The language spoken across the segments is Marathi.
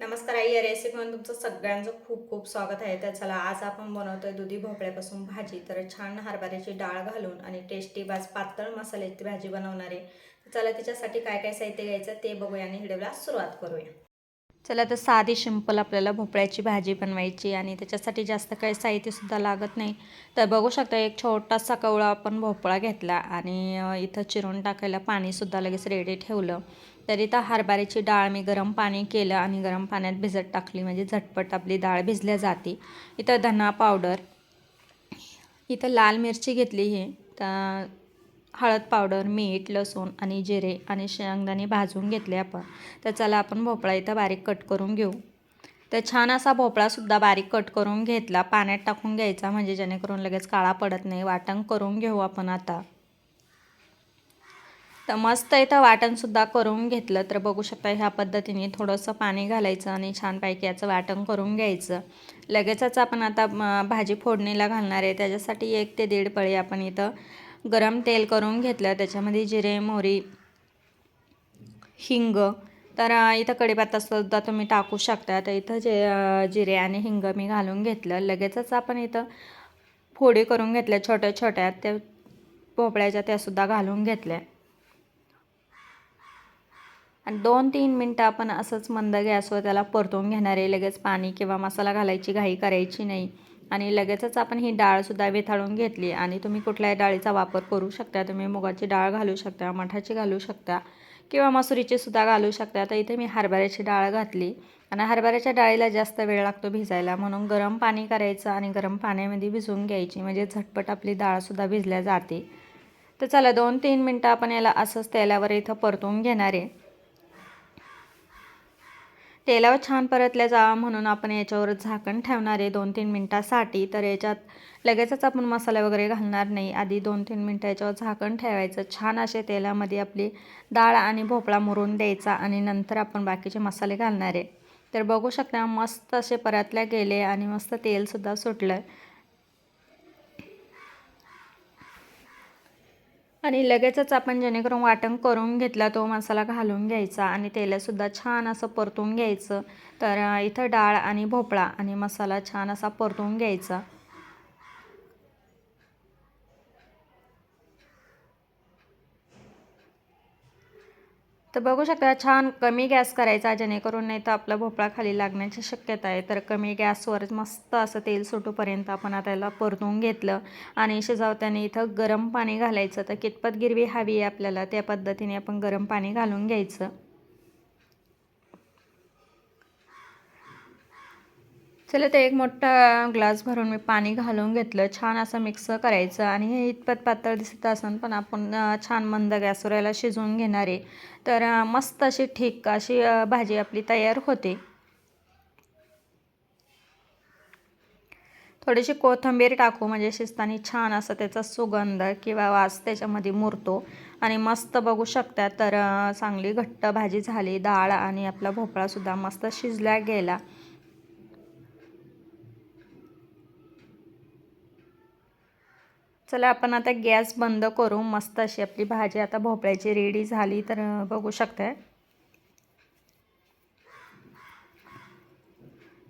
नमस्कार आई या रेसिपीमध्ये तुमचं सगळ्यांचं खूप खूप स्वागत आहे. तर चला आज आपण बनवतोय दुधी भोपळ्यापासून भाजी. तर छान हरभऱ्याची डाळ घालून आणि टेस्टी बाज पातळ मसाल्याची भाजी बनवणार आहे. चला तिच्यासाठी काय काय साहित्य घ्यायचं ते बघूया आणि व्हिडिओला सुरुवात करूया. चला तर साधी सिंपल आपल्याला भोपळ्याची भाजी बनवायची आणि त्याच्यासाठी जास्त काही साहित्यसुद्धा लागत नाही. तर बघू शकता एक छोटासा कवळा आपण भोपळा घेतला आणि इथं चिरून टाकायला पाणीसुद्धा लगेच रेडी ठेवलं. तर इथं हरभऱ्याची डाळ मी गरम पाणी केलं आणि गरम पाण्यात भिजत टाकली. म्हणजे झटपट आपली डाळ भिजल्या जाते. इथं धना पावडर इथं लाल मिरची घेतली ही. तर हळद पावडर मीठ लसूण आणि जिरे आणि शेंगदाणे भाजून घेतले आपण. तर चला आपण भोपळा इथं बारीक कट करून घेऊ. तर छान असा भोपळासुद्धा बारीक कट करून घेतला. पाण्यात टाकून घ्यायचा म्हणजे जेणेकरून लगेच काळा पडत नाही. वाटण करून घेऊ आपण आता. तर मस्त इथं वाटणसुद्धा करून घेतलं. तर बघू शकता ह्या पद्धतीने थोडंसं पाणी घालायचं आणि छानपैकी याचं वाटण करून घ्यायचं. लगेचच आपण आता भाजी फोडणीला घालणार आहे. त्याच्यासाठी एक ते दीड पळी आपण इथं गरम तेल करून घेतलं. त्याच्यामध्ये जिरे मोहरी हिंग. तर इथं कढीपत्तासुद्धा तुम्ही टाकू शकता. तर इथं जे जिरे आणि हिंग मी घालून घेतलं. लगेचच आपण इथं फोडी करून घेतल्या. छोट्या छोट्या. त्या भोपळ्याच्या त्यासुद्धा घालून घेतल्या. आणि दोन तीन मिनटं आपण असंच मंद गॅसवर त्याला परतवून घेणार आहे. लगेच पाणी किंवा मसाला घालायची घाई करायची नाही. आणि लगेचच आपण ही डाळसुद्धा वेथाळून घेतली. आणि तुम्ही कुठल्याही डाळीचा वापर करू शकता. तुम्ही मुगाची डाळ घालू शकता मठाची घालू शकता किंवा मसुरीची सुद्धा घालू शकता. तर इथे मी हरभऱ्याची डाळ घातली. आणि हरभऱ्याच्या डाळीला जास्त वेळ लागतो भिजायला. म्हणून गरम पाणी करायचं आणि गरम पाण्यामध्ये भिजवून घ्यायची. म्हणजे झटपट आपली डाळसुद्धा भिजल्या जाते. तर चला दोन तीन मिनटं आपण याला असंच तेलावर इथं परतून घेणार. आहे तेलावर छान परतल्या जावा म्हणून आपण याच्यावर झाकण ठेवणार आहे दोन तीन मिनटासाठी. तर याच्यात लगेचच आपण मसाला वगैरे घालणार नाही. आधी दोन तीन मिनटं याच्यावर झाकण ठेवायचं. छान असे तेलामध्ये आपली डाळ आणि भोपळा मुरून द्यायचा आणि नंतर आपण बाकीचे मसाले घालणार आहे. तर बघू शकता मस्त असे परतल्या गेले आणि मस्त तेलसुद्धा सुटलं. आणि लगेचच आपण जेणेकरून वाटण करून घेतला तो मसाला घालून घ्यायचा आणि तेलसुद्धा छान असं परतून घ्यायचं. तर इथं डाळ आणि भोपळा आणि मसाला छान असा परतून घ्यायचा. तर बघू शकता छान कमी गॅस करायचा जेणेकरून नाही तर आपला भोपळा खाली लागण्याची शक्यता आहे. तर कमी गॅसवर मस्त असं तेल सुटूपर्यंत आपण आता याला परतून घेतलं आणि शिजवताना इथं गरम पाणी घालायचं. तर कितपत गिरवी हवी आहे आपल्याला त्या पद्धतीने आपण गरम पाणी घालून घ्यायचं. चला ते एक मोठा ग्लास भरून मी पाणी घालून घेतलं. छान असं मिक्स करायचं आणि हे इतपत पातळ दिसत असून पण आपण छान मंद गॅसवर याला शिजवून घेणार आहे. तर मस्त अशी ठीक अशी भाजी आपली तयार होते. थोडीशी कोथिंबीर टाकू म्हणजे शिजताना छान असं त्याचा सुगंध किंवा वास त्याच्यामध्ये मुरतो. आणि मस्त बघू शकता तर चांगली घट्ट भाजी झाली डाळ आणि आपला भोपळासुद्धा मस्त शिजला गेला. चला आपण आता गॅस बंद करू. मस्त अशी आपली भाजी आता भोपळ्याची रेडी झाली तर बघू शकताय.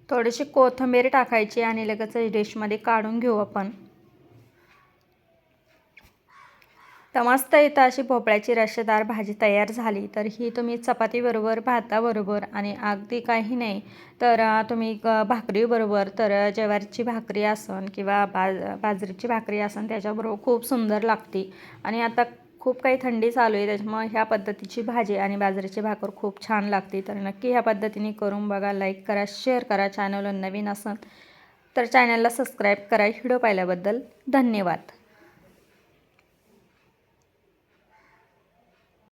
थोडीशी कोथिंबीर टाकायची आणि लगेच डिशमध्ये काढून घेऊ आपण. तर मस्त अशी भोपळ्याची रशेदार भाजी तयार झाली. तर ही तुम्ही चपातीबरोबर भाताबरोबर आणि अगदी काही नाही तर तुम्ही भाकरीबरोबर तर ज्वारीची भाकरी असन किंवा बाज बाजरीची भाकरी असन त्याच्याबरोबर खूप सुंदर लागते. आणि आता खूप काही थंडी चालू आहे त्याच्यामुळे ह्या पद्धतीची भाजी आणि बाजरीची भाकर खूप छान लागते. तर नक्की ह्या पद्धतीने करून बघा लाईक करा शेअर करा चॅनलवर नवीन असन तर चॅनलला सबस्क्राईब करा. व्हिडिओ पाहिल्याबद्दल धन्यवाद.